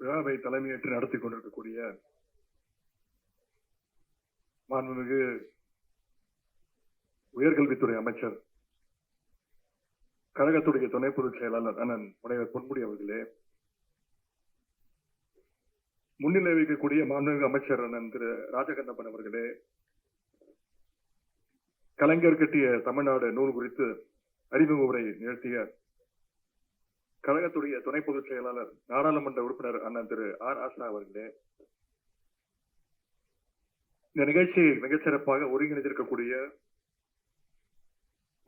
விழாவை தலைமையேற்று நடத்தி கொண்டிருக்கக்கூடிய மாண்புமிகு உயர்கல்வித்துறை அமைச்சர் கழகத்துடைய துணை பொதுச் செயலாளர் அண்ணன் முனைவர் பொன்முடி அவர்களே முன்னிலை வைக்கக்கூடிய மாண்புமிகு அமைச்சர் அண்ணன் திரு ராஜகண்ணப்பன் அவர்களே கலைஞர் கட்டிய தமிழ்நாடு நூல் குறித்து அறிமுக உரை நிகழ்த்திய கழகத்துடைய துணை பொதுச் செயலாளர் நாடாளுமன்ற உறுப்பினர் அண்ணன் திரு ஆர் ஆசா அவர்களே இந்த நிகழ்ச்சியை மிகச்சிறப்பாக ஒருங்கிணைந்திருக்கக்கூடிய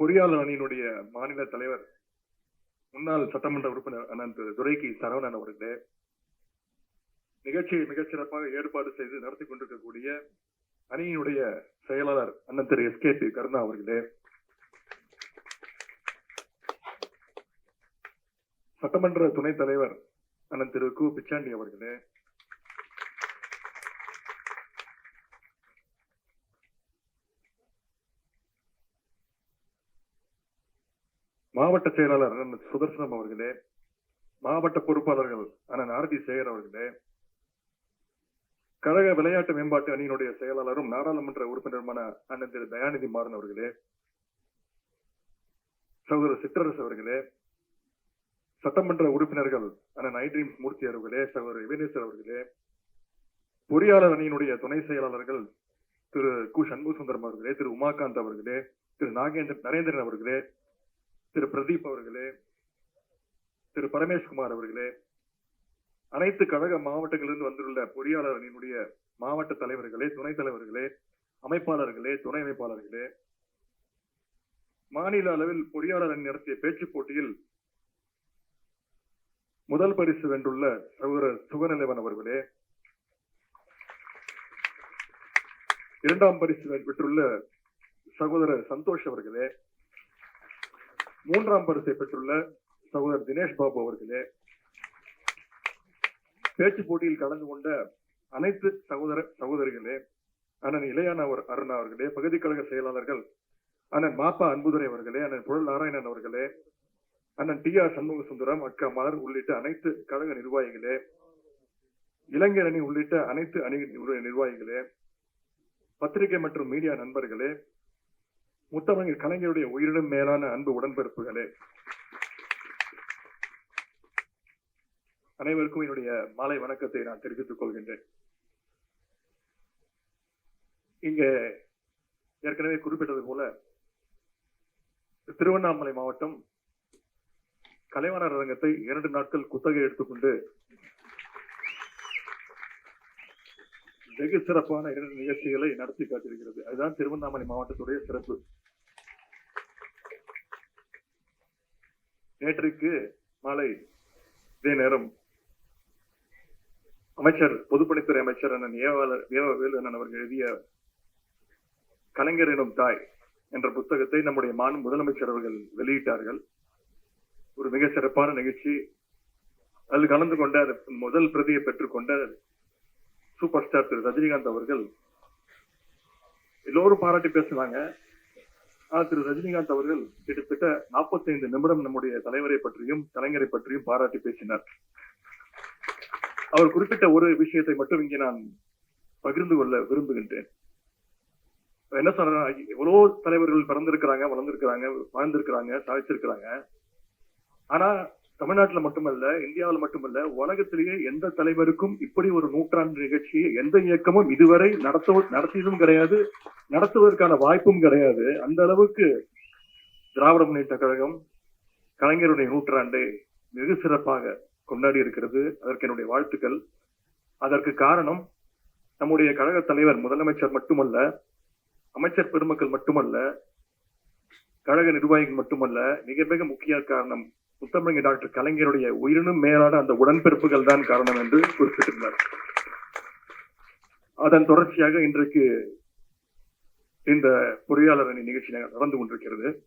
பொறியாளர் அணியினுடைய மாநில தலைவர் முன்னாள் சட்டமன்ற உறுப்பினர் அண்ணன் திரு துரைக்கி சரவணன் அவர்களே நிகழ்ச்சியை மிகச்சிறப்பாக ஏற்பாடு செய்து நடத்தி கொண்டிருக்கக்கூடிய அணியினுடைய செயலாளர் அண்ணன் Thiru S K P Karuna அவர்களே சட்டமன்ற துணைத் தலைவர் அண்ணன் திரு கு. பிச்சாண்டி அவர்களே. மாவட்ட செயலாளர் அண்ணன் சுதர்சனம் அவர்களே மாவட்ட பொறுப்பாளர்கள் அண்ணன் ஆர் டி சேகர் அவர்களே கழக விளையாட்டு மேம்பாட்டு அணியினுடைய செயலாளரும் நாடாளுமன்ற உறுப்பினருமான அண்ணன் திரு தயாநிதி மாறன் அவர்களே சகோதரர் சிற்றரசு அவர்களே சட்டமன்ற உறுப்பினர்கள் அண்ணன் ட்ரீம்ஸ் மூர்த்தி அவர்களே சகோதரர் விவேனேஸ்வர் அவர்களே பொறியாளர் அணியினுடைய துணை செயலாளர்கள் திரு கு. சண்முகசுந்தரம் அவர்களே திரு உமாகாந்த் அவர்களே திரு நாகேந்திரன் நரேந்திரன் அவர்களே திரு பிரதீப் அவர்களே திரு பரமேஷ்குமார் அவர்களே அனைத்து கழக மாவட்டங்களிலிருந்து வந்துள்ள பொறியாளர் அணியினுடைய மாவட்ட தலைவர்களே துணைத் தலைவர்களே அமைப்பாளர்களே துணை அமைப்பாளர்களே மாநில அளவில் பொறியாளர் அணி நடத்திய பேச்சுப் போட்டியில் முதல் பரிசு வென்றுள்ள சகோதரர் சுகநிலைவன் அவர்களே. இரண்டாம் பரிசு பெற்றுள்ள சகோதரர் சந்தோஷ் அவர்களே. மூன்றாம் பரிசை பெற்றுள்ள சகோதரர் தினேஷ் பாபு அவர்களே. பேச்சு போட்டியில் கலந்து கொண்ட அனைத்து சகோதர சகோதரிகளே அண்ணன் இளையான அவர் அருணா அவர்களே பகுதி கழக செயலாளர்கள் அண்ணன் மாப்பா அன்புதுரை அவர்களே அண்ணன் புழல் நாராயணன் அவர்களே அண்ணன் டி ஆர் சண்முக சுந்தரம் அக்கா மலர் உள்ளிட்ட அனைத்து கழக நிர்வாகிகளே இளைஞர் அணி உள்ளிட்ட அனைத்து அணி நிர்வாகிகளே பத்திரிகை மற்றும் மீடியா நண்பர்களே முத்தமிழ் கலைஞருடைய உயிரிடம் மேலான அன்பு உடன்பிறப்புகளே அனைவருக்கும் என்னுடைய மாலை வணக்கத்தை நான் தெரிவித்துக் கொள்கின்றேன். இங்க ஏற்கனவே குறிப்பிட்டது போல திருவண்ணாமலை மாவட்டம் கலைவாணர் அரங்கத்தை இரண்டு நாட்கள் குத்தகை எடுத்துக்கொண்டு வெகு சிறப்பான இரண்டு நிகழ்ச்சிகளை நடத்தி காட்டியிருக்கிறது. அதுதான் திருவண்ணாமலை மாவட்டத்துடைய சிறப்பு. நேற்றுக்கு மாலை இதே நேரம் அமைச்சர் பொதுப்பணித்துறை அமைச்சர் அண்ணன் ஏவாளர் ஏவவேலு அண்ணன் அவர்கள் எழுதிய கலைஞர் எனும் தாய் என்ற புத்தகத்தை நம்முடைய மாநில முதலமைச்சர் அவர்கள் வெளியிட்டார்கள். ஒரு மிக சிறப்பான நிகழ்ச்சி. அதில் கலந்து கொண்ட முதல் பிரதியை பெற்றுக்கொண்ட சூப்பர் ஸ்டார் திரு ரஜினிகாந்த் அவர்கள். எல்லோரும் பாராட்டி பேசினாங்க ஆனால் திரு ரஜினிகாந்த் அவர்கள் கிட்டத்தட்ட 45 நிமிடம் நம்முடைய தலைவரை பற்றியும் கலைஞரை பற்றியும் பாராட்டி பேசினார். அவர் குறிப்பிட்ட ஒரு விஷயத்தை மட்டும் இங்கே நான் பகிர்ந்து கொள்ள விரும்புகின்றேன். என்ன சொல்றேன் எவ்வளவு தலைவர்கள் பிறந்திருக்கிறாங்க வளர்ந்திருக்கிறாங்க வாழ்ந்திருக்கிறாங்க சாதிச்சிருக்கிறாங்க. ஆனா தமிழ்நாட்டுல மட்டுமல்ல இந்தியாவில் மட்டுமல்ல உலகத்திலேயே எந்த தலைவருக்கும் இப்படி ஒரு நூற்றாண்டு நிகழ்ச்சியை எந்த இயக்கமும் இதுவரை நடத்த நடத்தியதும் கிடையாது நடத்துவதற்கான வாய்ப்பும் கிடையாது. அந்த அளவுக்கு திராவிட முன்னேற்ற கழகம் கலைஞருடைய நூற்றாண்டை வெகு சிறப்பாக கொண்டாடி இருக்கிறது. அதற்கு என்னுடைய வாழ்த்துக்கள். அதற்கு காரணம் நம்முடைய கழக தலைவர் முதலமைச்சர் மட்டுமல்ல அமைச்சர் பெருமக்கள் மட்டுமல்ல கழக நிர்வாகிகள் மட்டுமல்ல மிக மிக முக்கிய காரணம் முத்தமிழங்க டாக்டர் கலைஞருடைய உயிரினும் மேலான அந்த உடன்பிறப்புகள் தான் காரணம் என்று குறிப்பிட்டிருந்தார். அதன் தொடர்ச்சியாக இன்றைக்கு இந்த பொறியாளர் அணி நிகழ்ச்சி நடந்து கொண்டிருக்கிறது.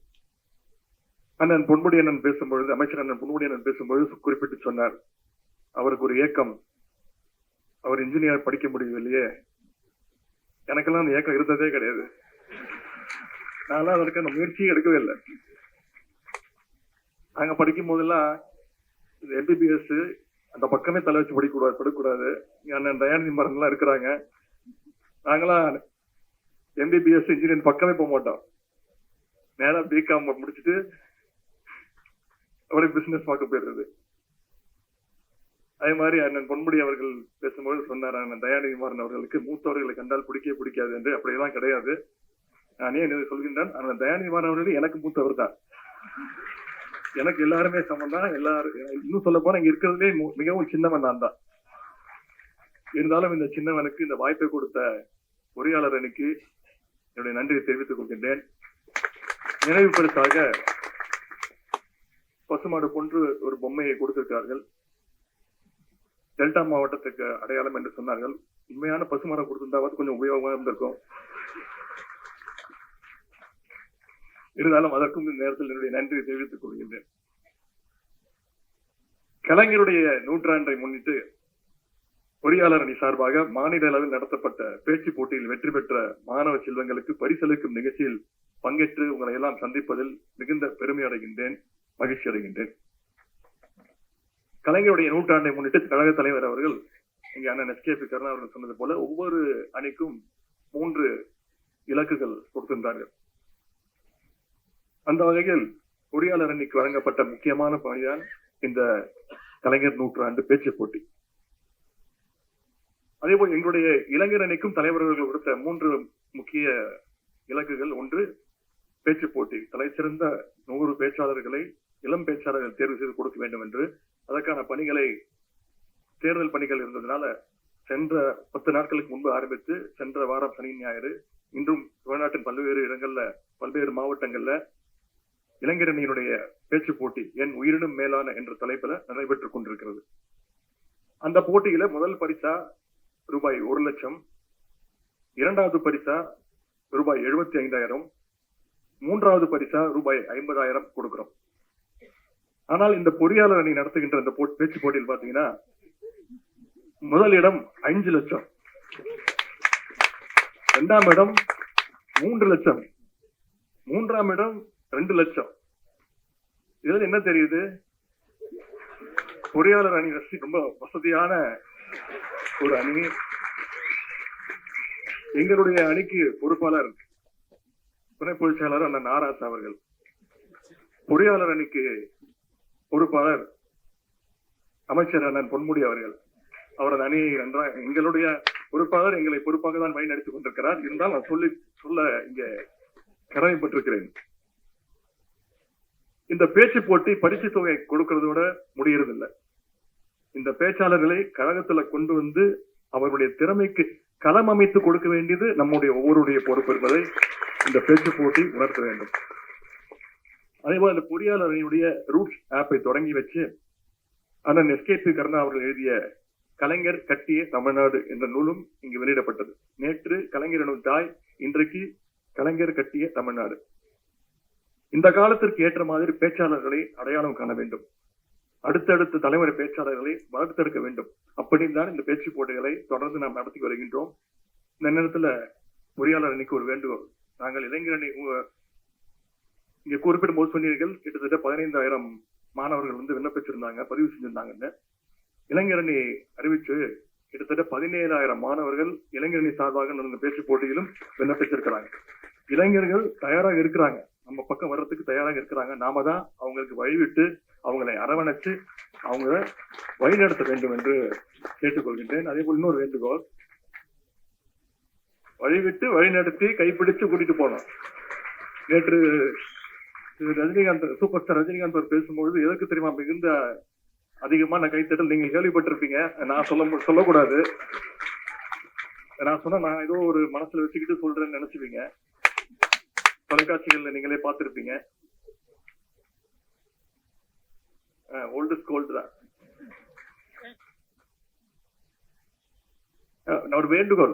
அண்ணன் பொன்முடி அண்ணன் பேசும்பொழுது அமைச்சர் அண்ணன் பொன்முடி அண்ணன் பேசும்பொழுது குறிப்பிட்டு சொன்னார். அவருக்கு ஒரு ஏக்கம். அவர் இன்ஜினியர் படிக்க முடியவில்லையே. எனக்கெல்லாம் அந்த ஏக்கம் இருந்ததே கிடையாது. நான்லாம் அதற்கான முயற்சியும் எடுக்கவே இல்லை. நாங்க படிக்கும் போதெல்லாம் எம்பிபிஎஸ் அந்த பக்கமே தலை வச்சு படிக்கூடாது படிக்கூடாது அண்ணன் தயாநிதி மாறன்லாம் இருக்கிறாங்க. நாங்களாம் எம்பிபிஎஸ் இன்ஜினியரிங் பக்கமே போக மாட்டோம். நேரம் பிகாம் முடிச்சுட்டு அப்படியே பிசினஸ் பார்க்க போயிடுறது. அதே மாதிரி அண்ணன் பொன்முடி அவர்கள் பேசும்போது சொன்னார் அண்ணன் தயாநிதி மாறன் அவர்களுக்கு மூத்தவர்களை கண்டால் பிடிக்கவே பிடிக்காது என்று. அப்படியெல்லாம் கிடையாது. நானே என்ன அண்ணன் தயாநிதி மாறன் அவர்கள் எனக்கு மூத்தவர் தான் எனக்கு எல்லாருமே சமம் தான் எல்லாரும் இன்னும் சொல்ல போனா இங்க இருக்கிறதுலே மிகவும் சின்னவன் நான் தான். இருந்தாலும் இந்த சின்னவனுக்கு இந்த வாய்ப்பை கொடுத்த பொறியாளர் அணிக்கு என்னுடைய நன்றியை தெரிவித்துக் கொள்கின்றேன். நினைவு பசுமாடு போன்று ஒரு பொம்மையை கொடுத்திருக்கிறார்கள். டெல்டா மாவட்டத்துக்கு அடையாளம் என்று சொன்னார்கள். உண்மையான பசுமாடை கொடுத்திருந்தாவது கொஞ்சம் உபயோகமா இருந்திருக்கும். இருந்தாலும் அதற்கும் இந்த நேரத்தில் என்னுடைய நன்றியை தெரிவித்துக் கொள்கின்றேன். கலைஞருடைய நூற்றாண்டை முன்னிட்டு பொறியாளர் அணி சார்பாக மாநில அளவில் நடத்தப்பட்ட பேச்சு போட்டியில் வெற்றி பெற்ற மாணவ செல்வங்களுக்கு பரிசளிக்கும் நிகழ்ச்சியில் பங்கேற்று உங்களை எல்லாம் சந்திப்பதில் மிகுந்த பெருமை அடைகின்றேன் மகிழ்ச்சி அடைகின்றேன். கலைஞருடைய நூற்றாண்டை முன்னிட்டு கழக தலைவர் அவர்கள் இங்கே அண்ணன் எஸ்கேபி கருணா அவர்கள் சொன்னது போல ஒவ்வொரு அணிக்கும் மூன்று இலக்குகள் கொடுத்திருந்தார்கள். அந்த வகையில் பொறியாளர் அணிக்கு வழங்கப்பட்ட முக்கியமான பணிதான் இந்த கலைஞர் நூற்றாண்டு பேச்சு போட்டி. அதேபோல் எங்களுடைய இளைஞர் அணிக்கும் தலைவர்கள் கொடுத்த மூன்று முக்கிய இலக்குகள். ஒன்று பேச்சு போட்டி. தலை சிறந்த நூறு பேச்சாளர்களை இளம் பேச்சாளர்கள் தேர்வு செய்து கொடுக்க வேண்டும் என்று அதற்கான பணிகளை தேர்தல் பணிகள் இருந்ததுனால சென்ற பத்து நாட்களுக்கு முன்பு ஆரம்பித்து சென்ற வாரம் சனி ஞாயிறு இன்றும் தமிழ்நாட்டின் பல்வேறு இடங்கள்ல பல்வேறு மாவட்டங்கள்ல இளைஞரணியினுடைய பேச்சு போட்டி என் உயிரினும் மேலான என்ற தலைப்புல நடைபெற்றுக் கொண்டிருக்கிறது. அந்த போட்டியில முதல் பரிசா ரூபாய் ஒரு லட்சம் இரண்டாவது பரிசா ரூபாய் எழுபத்தி ஐந்தாயிரம் மூன்றாவது பரிசா ரூபாய் ஐம்பதாயிரம் கொடுக்கிறோம். ஆனால் இந்த பொறியாளர் அணி நடத்துகின்ற இந்த பேச்சு போட்டியில் பாத்தீங்கன்னா முதல் இடம் அஞ்சு லட்சம் இரண்டாம் இடம் மூன்று லட்சம் மூன்றாம் இடம் ரெண்டு லட்சம். இதுல என்ன தெரியுது? பொறியாளர் அணி ரசி ரொம்ப வசதியான ஒரு அணி. எங்களுடைய அணிக்கு பொறுப்பாளர் துணை பொதுச் அண்ணன் நாராஸ் அவர்கள். பொறியாளர் அணிக்கு பொறுப்பாளர் அமைச்சர் அண்ணன் பொன்முடி அவர்கள். அவரது அணியை நன்றாக எங்களுடைய பொறுப்பாளர் எங்களை பொறுப்பாக தான் வழி நடத்திக் கொண்டிருக்கிறார். இருந்தால் நான் சொல்லி சொல்ல இங்கே கடமைப்பட்டிருக்கிறேன் இந்த பேச்சு போட்டி பரிசு தொகை கொடுக்கறதோட முடியறதில்லை. இந்த பேச்சாளர்களை கழகத்துல கொண்டு வந்து அவருடைய திறமைக்கு களம் அமைத்து கொடுக்க வேண்டியது நம்முடைய ஒவ்வொருடைய பொறுப்பு என்பதை இந்த பேச்சு போட்டி உணர்த்த வேண்டும். அதே போல இந்த பொறியாளர் ரூட்ஸ் ஆப்பை தொடங்கி வச்சு அண்ணன் எஸ்கேபி கருணா அவர்கள் எழுதிய கலைஞர் கட்டிய தமிழ்நாடு என்ற நூலும் இங்கு வெளியிடப்பட்டது. நேற்று கலைஞர் எனும் தாய் இன்றைக்கு கலைஞர் கட்டிய தமிழ்நாடு. இந்த காலத்திற்கு ஏற்ற மாதிரி பேச்சாளர்களை அடையாளம் காண வேண்டும். அடுத்தடுத்த தலைமுறை பேச்சாளர்களை வளர்த்தெடுக்க வேண்டும். அப்படின்தான் இந்த பேச்சு போட்டிகளை தொடர்ந்து நாம் நடத்தி வருகின்றோம். இந்த நேரத்துல பொறியாளர் அன்னைக்கு ஒரு வேண்டுகோள். நாங்கள் இளைஞரணி இங்க குறிப்பிடும் போது சொன்னீர்கள் கிட்டத்தட்ட பதினைந்தாயிரம் மாணவர்கள் வந்து விண்ணப்பிச்சிருந்தாங்க பதிவு செஞ்சிருந்தாங்கன்னு. இளைஞரணி அறிவிச்சு கிட்டத்தட்ட பதினேழாயிரம் மாணவர்கள் இளைஞரணி சார்பாக நடந்த பேச்சு போட்டியிலும் விண்ணப்பிச்சிருக்கிறாங்க. இளைஞர்கள் தயாராக இருக்கிறாங்க. நம்ம பக்கம் வர்றதுக்கு தயாராக இருக்கிறாங்க. நாம தான் அவங்களுக்கு வழிவிட்டு அவங்களை அரவணைச்சு அவங்கள வழிநடத்த வேண்டும் என்று கேட்டுக்கொள்கின்றேன். அதே போல் இன்னொரு வேண்டுகோள். வழிவிட்டு வழிநடத்தி கைப்பிடித்து கூட்டிட்டு போனோம் நேற்று ரஜினிகாந்த் சூப்பர் ஸ்டார் ரஜினிகாந்த் அவர் பேசும்பொழுது எதற்கு தெரியுமா மிகுந்த அதிகமான கைத்தட்டல் நீங்க கேள்விப்பட்டிருப்பீங்க? நான் சொல்ல மு- சொல்லக்கூடாது. நான் சொன்னா நான் ஏதோ ஒரு மனசுல வச்சுக்கிட்டு சொல்றேன்னு நினைச்சுவீங்க தொலைக்காட்சிகள்ல நீங்களே பார்த்திருப்பீங்க. ஓல்டு கோல்டு தான். நான் ஒரு வேண்டுகோள்.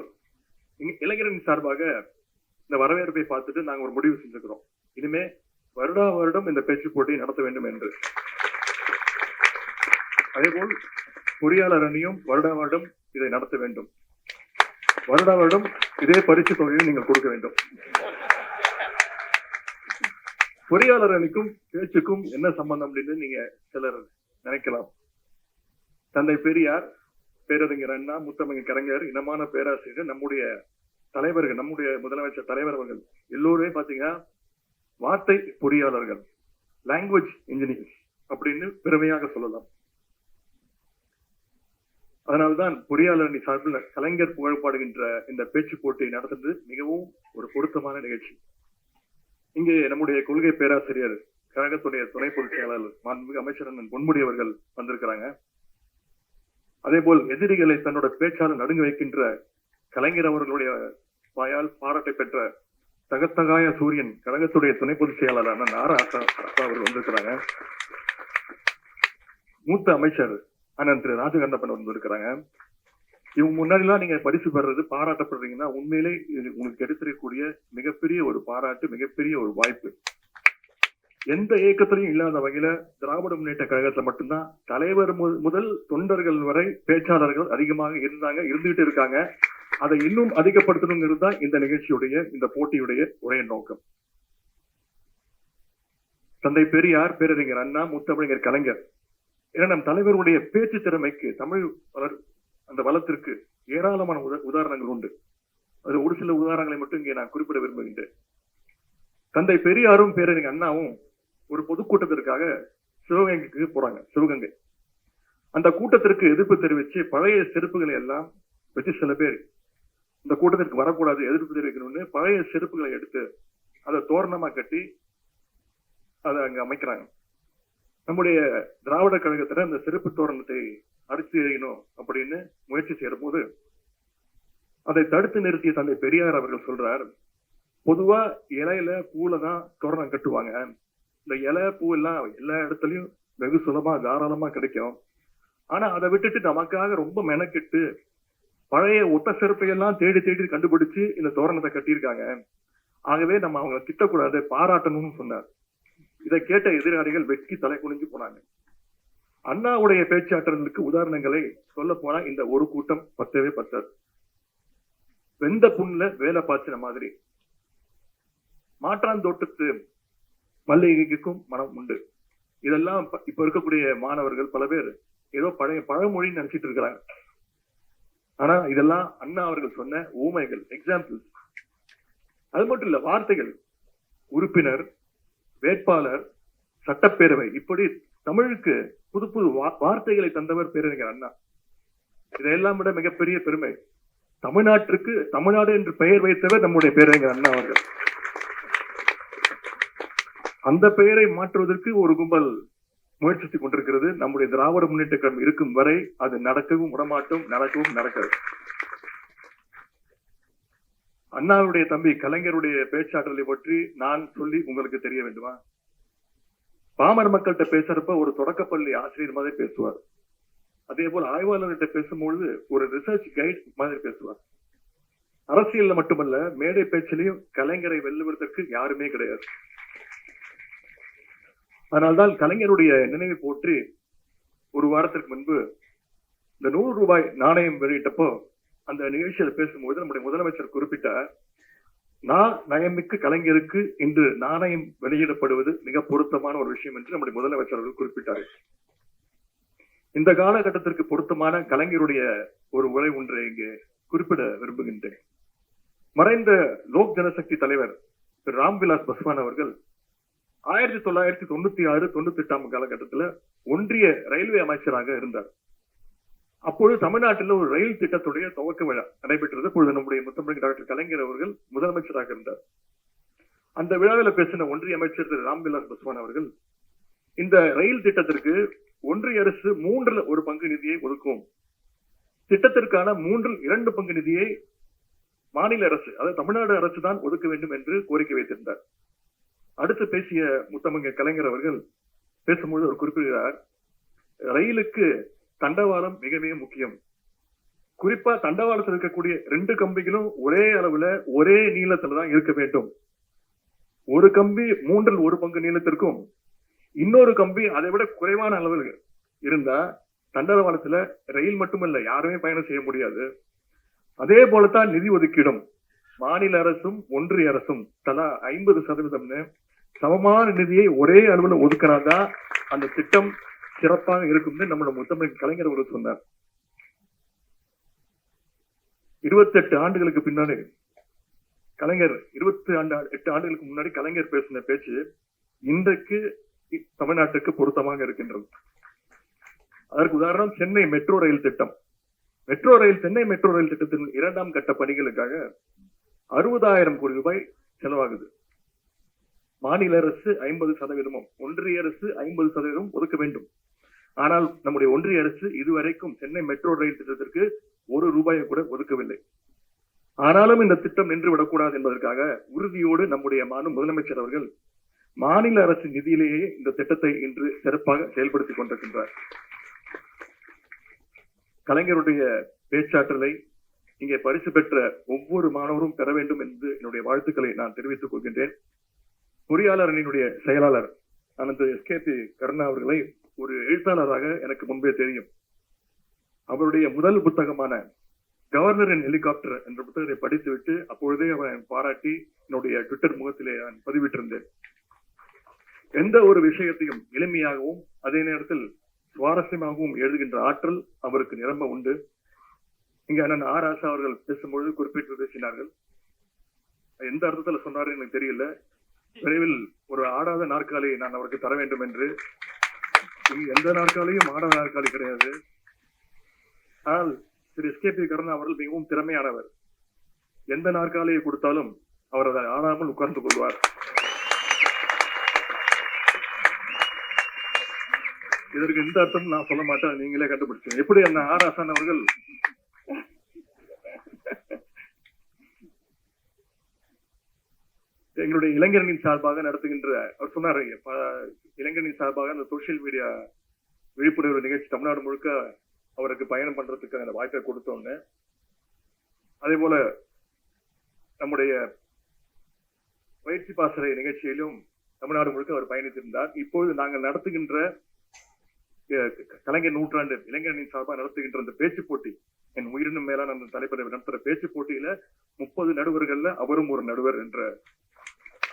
இளைஞரின் சார்பாக இந்த வரவேற்பை பார்த்துட்டு நாங்க ஒரு முடிவு செஞ்சுக்கிறோம். இனிமே வருடா வருடம் இந்த பேச்சு போட்டி நடத்த வேண்டும் என்று. அதேபோல் பொறியாளர் அணியும் வருடா வருடம் இதை நடத்த வேண்டும். வருடா வருடம் இதே பரிசு தொகையை நீங்கள் கொடுக்க வேண்டும். பொறியாளர் அணிக்கும் பேச்சுக்கும் என்ன சம்பந்தம் அப்படின்னு நீங்க சிலர் நினைக்கலாம். தந்தை பெரியார் பேரறிஞர் அண்ணா முத்தமிழ் கலைஞர் இனமான பேராசிரியர் நம்முடைய தலைவர்கள் நம்முடைய முதலமைச்சர் தலைவர் அவர்கள் எல்லோருமே பாத்தீங்கன்னா வார்த்தை பொறியாளர்கள் லாங்குவேஜ் இன்ஜினியர்ஸ் அப்படின்னு பெருமையாக சொல்லலாம். அதனால்தான் பொறியாளர் அணி சார்பில் கலைஞர் புகழ்பாடுகின்ற இந்த பேச்சு போட்டியை நடத்துறது மிகவும் ஒரு பொருத்தமான நிகழ்ச்சி. இங்கே நம்முடைய கொள்கை பேராசிரியர் கழகத்துடைய துணை பொதுச் செயலாளர் மாண்புமிகு அமைச்சர் பொன்முடி அவர்கள் வந்திருக்கிறாங்க. அதே போல் எதிரிகளை தன்னோட பேச்சாளர் நடுங்க வைக்கின்ற கலைஞர் அவர்களுடைய வாயால் பாராட்டை பெற்ற தகத்தகாய சூரியன் கழகத்துடைய துணை பொதுச் செயலாளரான அண்ணன் அவர்கள் வந்திருக்கிறாங்க. மூத்த அமைச்சர் அண்ணன் திரு ராஜகண்டப்பன் வந்திருக்கிறாங்க. இவங்க முன்னாடிலாம் நீங்க பரிசு பெறுறது பாராட்டப்படுறீங்கன்னா உண்மையிலே உங்களுக்கு கிடைத்திருக்கக்கூடிய மிகப்பெரிய ஒரு பாராட்டு மிகப்பெரிய ஒரு வாய்ப்பு. எந்த இயக்கத்திலையும் இல்லாத வகையில திராவிட முன்னேற்ற கழகத்துல மட்டும்தான் தலைவர் மு- முதல் தொண்டர்கள் வரை பேச்சாளர்கள் அதிகமாக இருந்தாங்க இருந்துகிட்டு இருக்காங்க. அதை இன்னும் அதிகப்படுத்தணுங்கிறது தான் இந்த நிகழ்ச்சியுடைய இந்த போட்டியுடைய ஒரே நோக்கம். தந்தை பெரியார் பேரறிஞர் அண்ணா முத்தமிழர் கலைஞர். ஏன்னா நம் தலைவருடைய பேச்சு திறமைக்கு தமிழ் வளர் அந்த வளத்திற்கு ஏராளமான உத- உதாரணங்கள் உண்டு. அது ஒரு சில உதாரணங்களை மட்டும் இங்கே நான் குறிப்பிட விரும்புகின்றேன். தந்தை பெரியாரும் பேரறிஞர் அண்ணாவும் ஒரு பொதுக்கூட்டத்திற்காக சிவகங்கைக்கு போறாங்க சிவகங்கை. அந்த கூட்டத்திற்கு எதிர்ப்பு தெரிவிச்சு பழைய செருப்புகளை எல்லாம் வச்சு சில பேர் இந்த கூட்டத்திற்கு வரக்கூடாது எதிர்ப்பு தெரிவிக்கணும்னு பழைய செருப்புகளை எடுத்து அதை தோரணமா கட்டி அதை அங்க அமைக்கிறாங்க. நம்முடைய திராவிட கழகத்துல அந்த செருப்பு தோரணத்தை அடித்து எறியணும் அப்படின்னு முயற்சி செய்யற போது அதை தடுத்து நிறுத்திய தந்தை பெரியார் அவர்கள் சொல்றார் பொதுவா இலையில பூல தான் தோரணம் கட்டுவாங்க. இந்த இலை பூ எல்லாம் எல்லா இடத்துலயும் வெகு சுலபமா தாராளமா கிடைக்கும். ஆனா அதை விட்டுட்டு நமக்காக ரொம்ப மெனக்கெட்டு பழைய ஒட்ட செருப்பை எல்லாம் தேடி தேடி கண்டுபிடிச்சு இந்த தோரணத்தை கட்டியிருக்காங்க. ஆகவே நம்ம அவங்களை திட்டக்கூடாது பாராட்டணும்னு சொன்னார். இதை கேட்ட எதிராளிகள் வெட்கி தலை குனிஞ்சு போனாங்க. அண்ணாவுடைய பேச்சாற்றலுக்கு உதாரணங்களை சொல்ல போனா இந்த ஒரு கூட்டம் பத்தவே பத்தாது. வெந்த புண்ணுல வேலை பார்த்துன மாதிரி. மாற்றாந்தோட்டத்து மல்லிகைக்கும் மனம் உண்டு. இதெல்லாம் இப்ப இருக்கக்கூடிய மாணவர்கள் பல பேர் ஏதோ பழைய பழமொழி நினைச்சிட்டு இருக்கிறாங்க. ஆனா இதெல்லாம் அண்ணா அவர்கள் சொன்ன ஊமைகள் எக்ஸாம்பிள் அது மட்டும் இல்ல வார்த்தைகள். உறுப்பினர் வேட்பாளர் சட்டப்பேரவை இப்படி தமிழுக்கு புது புது வா- வார்த்தைகளை தந்தவர் பேரறிஞர் அண்ணா. இதையெல்லாம் விட மிகப்பெரிய பெருமை. தமிழ்நாட்டிற்கு தமிழ்நாடு என்று பெயர் வைத்தவர் நம்முடைய பேரறிஞர் அண்ணா அவர்கள். அந்த பெயரை மாற்றுவதற்கு ஒரு கும்பல் முயற்சித்துக் கொண்டிருக்கிறது. நம்முடைய திராவிட முன்னேற்ற கழகம் இருக்கும் வரை அது நடக்கவும் விடமாட்டோம் நடக்கவும் நடக்கிறது அண்ணாவுடைய தம்பி கலைஞருடைய பேச்சாற்றலை பற்றி நான் சொல்லி உங்களுக்கு தெரிய வேண்டுமா? பாமர் மக்கள்கிட்ட பேசுறப்ப ஒரு தொடக்கப்பள்ளி ஆசிரியர் மாதிரி பேசுவார். அதே போல ஆய்வாளர்கிட்ட பேசும்பொழுது ஒரு ரிசர்ச் கைட் மாதிரி பேசுவார். அரசியல்ல மட்டுமல்ல மேடை பேச்சிலையும் கலைஞரை வெல்லுவதற்கு யாருமே கிடையாது. அதனால்தான் கலைஞருடைய நினைவை போற்றி ஒரு வாரத்திற்கு முன்பு இந்த நூறு ரூபாய் நாணயம் வெளியிட்டப்போ அந்த நிகழ்ச்சியில் பேசும்போது நம்முடைய முதலமைச்சர் குறிப்பிட்டார் நான் நயமிக்கு கலைஞருக்கு இன்று நாணயம் வெளியிடப்படுவது மிக பொருத்தமான ஒரு விஷயம் என்று நம்முடைய முதலமைச்சர் அவர்கள் குறிப்பிட்டார் இந்த காலகட்டத்திற்கு பொருத்தமான கலைஞருடைய ஒரு உரை ஒன்றை இங்கே குறிப்பிட விரும்புகின்றேன். மறைந்த லோக் ஜனசக்தி தலைவர் திரு ராம்விலாஸ் பஸ்வான் அவர்கள் ஆயிரத்தி தொள்ளாயிரத்தி தொண்ணூத்தி ஆறு தொண்ணூத்தி எட்டாம் காலகட்டத்துல ஒன்றிய ரயில்வே அமைச்சராக இருந்தார். அப்பொழுது தமிழ்நாட்டில் ஒரு ரயில் திட்டத்துடைய துவக்க விழா நடைபெற்றது. பொழுது நம்முடைய முத்தமிழ் டாக்டர் கலைஞர் அவர்கள் முதலமைச்சராக இருந்தார். அந்த விழாவில் பேசின ஒன்றிய அமைச்சர் திரு ராம்விலாஸ் பஸ்வான் அவர்கள் இந்த ரயில் திட்டத்திற்கு ஒன்றிய அரசு மூன்றில் ஒரு பங்கு நிதியை ஒதுக்கும். திட்டத்திற்கான மூன்றில் இரண்டு பங்கு நிதியை மாநில அரசு அதாவது தமிழ்நாடு அரசு தான் ஒதுக்க வேண்டும் என்று கோரிக்கை வைத்திருந்தார். அடுத்து பேசிய முத்தமிழ் கலைஞர் அவர்கள் பேசும்போது அவர் குறிப்பிடுகிறார் ரயிலுக்கு தண்டவாளம் மிக மிக முக்கியம். குறிப்பா தண்டவாளத்தில் இருக்கக்கூடிய ரெண்டு கம்பிகளும் ஒரே அளவுல ஒரே நீளத்துல தான் இருக்க வேண்டும். ஒரு கம்பி மூன்றில் ஒரு பங்கு நீளத்திற்கும் இன்னொரு கம்பி அதை விட குறைவான அளவில் இருந்தா தண்டவாளத்துல ரயில் மட்டுமல்ல யாருமே பயணம் செய்ய முடியாது. அதே போலத்தான் நிதி ஒதுக்கீடும். மாநில அரசும் ஒன்றிய அரசும் தலா ஐம்பது சதவீதம்னு சமமான நிதியை ஒரே அளவுல ஒதுக்கினாதான் அந்த திட்டம் சிறப்பாக இருக்கும் நம்மளோட முத்தமிழ் கலைஞர் அவர்கள் சொன்னார். இருபத்தெட்டு ஆண்டுகளுக்கு பின்னாடி கலைஞர் இருபத்தி ஆண்டு எட்டு ஆண்டுகளுக்கு முன்னாடி கலைஞர் பேசின பேச்சு இன்றைக்கு தமிழ்நாட்டுக்கு பொருத்தமாக இருக்கின்றது. அதற்கு உதாரணம் சென்னை மெட்ரோ ரயில் திட்டம். Metro rail Chennai metro rail திட்டத்தின் இரண்டாம் கட்ட பணிகளுக்காக அறுபதாயிரம் கோடி ரூபாய் செலவாகுது. மாநில அரசு ஐம்பது சதவீதமும் ஒன்றிய அரசு ஐம்பது சதவீதம் ஒதுக்க வேண்டும். ஆனால் நம்முடைய ஒன்றிய அரசு இதுவரைக்கும் சென்னை மெட்ரோ ரயில் திட்டத்திற்கு ஒரு ரூபாயை கூட ஒதுக்கவில்லை. ஆனாலும் இந்த திட்டம் நின்று விடக்கூடாது என்பதற்காக உறுதியோடு நம்முடைய மாநில முதலமைச்சர் அவர்கள் மாநில அரசு நிதியிலேயே இந்த திட்டத்தை இன்று சிறப்பாக செயல்படுத்திக் கொண்டிருக்கின்றார். கலைஞருடைய பேச்சாற்றலை இங்கே பரிசு பெற்ற ஒவ்வொரு மாணவரும் பெற வேண்டும் என்று என்னுடைய வாழ்த்துக்களை நான் தெரிவித்துக் கொள்கின்றேன். பொறியாளர் அணியினுடைய செயலாளர் அனந்த எஸ்கேபி கருணா அவர்களை ஒரு எழுத்தாளராக எனக்கு முன்பே தெரியும். அவருடைய முதல் புத்தகமான கவர்னர் இன் ஹெலிகாப்டர் என்ற புத்தகத்தை படித்துவிட்டு அப்பொழுதே அவன் பாராட்டி என்னுடைய ட்விட்டர் முகத்திலே நான் பதிவிட்டிருந்தேன். எந்த ஒரு விஷயத்தையும் எளிமையாகவும் அதே நேரத்தில் சுவாரஸ்யமாகவும் எழுதுகின்ற ஆற்றல் அவருக்கு நிரம்ப உண்டு. இங்க அண்ணன் ஆர் ஆசா அவர்கள் பேசும்பொழுது குறிப்பிட்டு பேசினார்கள். எந்த அர்த்தத்துல சொன்னாரு எனக்கு தெரியல. விரைவில் ஒரு ஆடாத நாற்காலியை நான் அவருக்கு தர வேண்டும் என்று இது எந்த நாற்காலியும் ஆடாத நாற்காலி கிடையாது. ஆனால் திரு எஸ்கேபி கருணா அவர்கள் மிகவும் திறமையானவர். எந்த நாற்காலியை கொடுத்தாலும் அவர் அதை ஆடாமல் உட்கார்ந்து கொள்வார். இதற்கு எந்த அர்த்தமும் நான் சொல்ல மாட்டேன். நீங்களே கண்டுபிடிச்சீங்க எப்படி அந்த ஆர். ஆசான் அவர்கள் எங்களுடைய இளைஞரணியின் சார்பாக நடத்துகின்ற அவர் சொன்னார் ப- சார்பாக அந்த சோசியல் மீடியா விழிப்புணர்வு நிகழ்ச்சி தமிழ்நாடு முழுக்க அவருக்கு பயணம் பண்றதுக்கு அந்த வாய்ப்பை கொடுத்தோன்னு. அதே போல நம்முடைய பயிற்சி பாசறை நிகழ்ச்சியிலும் தமிழ்நாடு முழுக்க அவர் பயணித்திருந்தார். இப்பொழுது நாங்கள் நடத்துகின்ற கலைஞர் நூற்றாண்டு இளைஞரணியின் சார்பாக நடத்துகின்ற அந்த பேச்சு போட்டி என் உயிரினும் மேலான அந்த தலைப்பை நடத்துற பேச்சு போட்டியில முப்பது நடுவர்கள்ல அவரும் ஒரு நடுவர் என்ற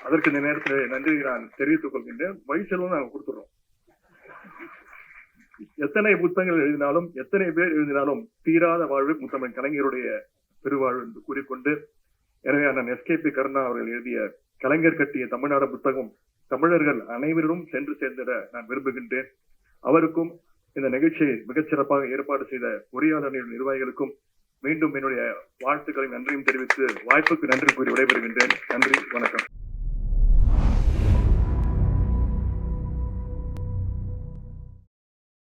அதற்கு இந்த நேரத்தில் நன்றி நான் தெரிவித்துக் கொள்கின்றேன். வழிச்செலவும் நாங்கள் கொடுத்துறோம் எத்தனை புத்தகங்கள் எழுதினாலும் எத்தனை பேர் எழுதினாலும் தீராத வாழ்வு முத்தமிழ் கலைஞருடைய பெருவாழ்வு என்று கூறிக்கொண்டு எனவே அண்ணன் எஸ்கேபி கருணா அவர்கள் எழுதிய கலைஞர் கட்டிய தமிழ்நாடு புத்தகம் தமிழர்கள் அனைவரிடம் சென்று சேர்ந்திட நான் விரும்புகின்றேன். அவருக்கும் இந்த நிகழ்ச்சியை மிகச்சிறப்பாக ஏற்பாடு செய்த பொறியாளர் நிர்வாகிகளுக்கும் மீண்டும் என்னுடைய வாழ்த்துக்களை நன்றியும் தெரிவித்து வாய்ப்புக்கு நன்றி கூறி விடைபெறுகின்றேன். நன்றி வணக்கம்.